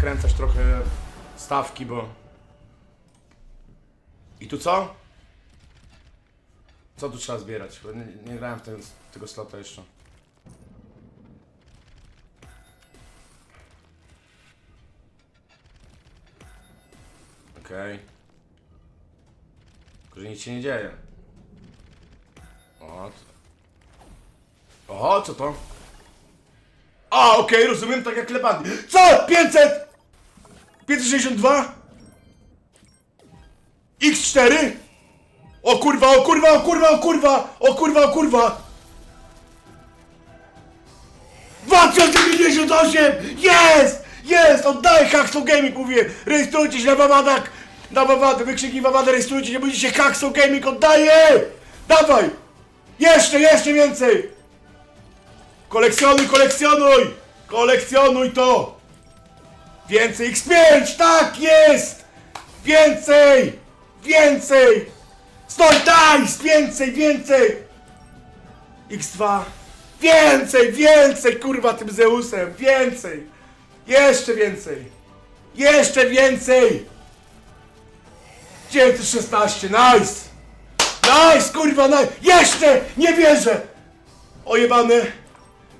podkręcać trochę stawki, bo... I tu co? Co tu trzeba zbierać? Bo nie, nie grałem w ten, tego slota jeszcze. Okej. Tylko, że nic się nie dzieje. O, co? Oho, co to? A, okej, rozumiem, tak jak Lebandy. Co? 500? 562? X4? O kurwa, o kurwa, o kurwa, o kurwa, o kurwa, o kurwa! 2098! Jest! Jest! Oddaję Hacksaw Gaming, mówię! Rejestrujcie się na Wawadak! Na Wawadę, wykrzyknij Wawadę, rejestrujcie się, będziecie Hacksaw Gaming, oddaję! Dawaj! Jeszcze, jeszcze więcej! Kolekcjonuj, kolekcjonuj! Kolekcjonuj to! Więcej X5! Tak jest! Więcej! Więcej! Stoj, dice! Więcej, więcej! X2 Więcej, więcej, kurwa, tym Zeusem! Więcej! Jeszcze więcej! Jeszcze więcej! 916, nice! Nice, kurwa, nice! Jeszcze! Nie wierzę! Ojebane!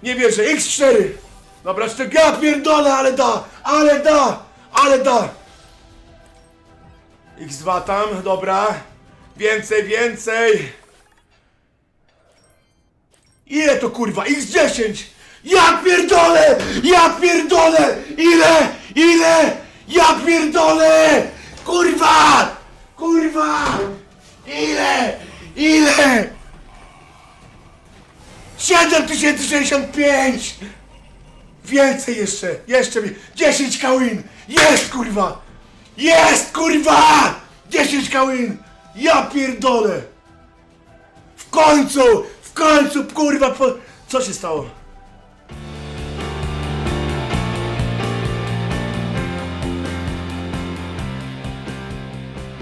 Nie wierzę, X4! Dobra, jeszcze ja pierdolę, ale da! Ale da! Ale da! X2 tam, dobra. Więcej, więcej! Ile to kurwa? X10! Ja pierdolę! Ja pierdolę! Ile? Ile? Ja pierdolę! Kurwa! Kurwa! Ile? Ile? 7065! Więcej jeszcze! Jeszcze mi! 10 kałin! Jest kurwa! Jest kurwa! 10 kałin! Ja pierdolę! W końcu! W końcu kurwa! Po... Co się stało?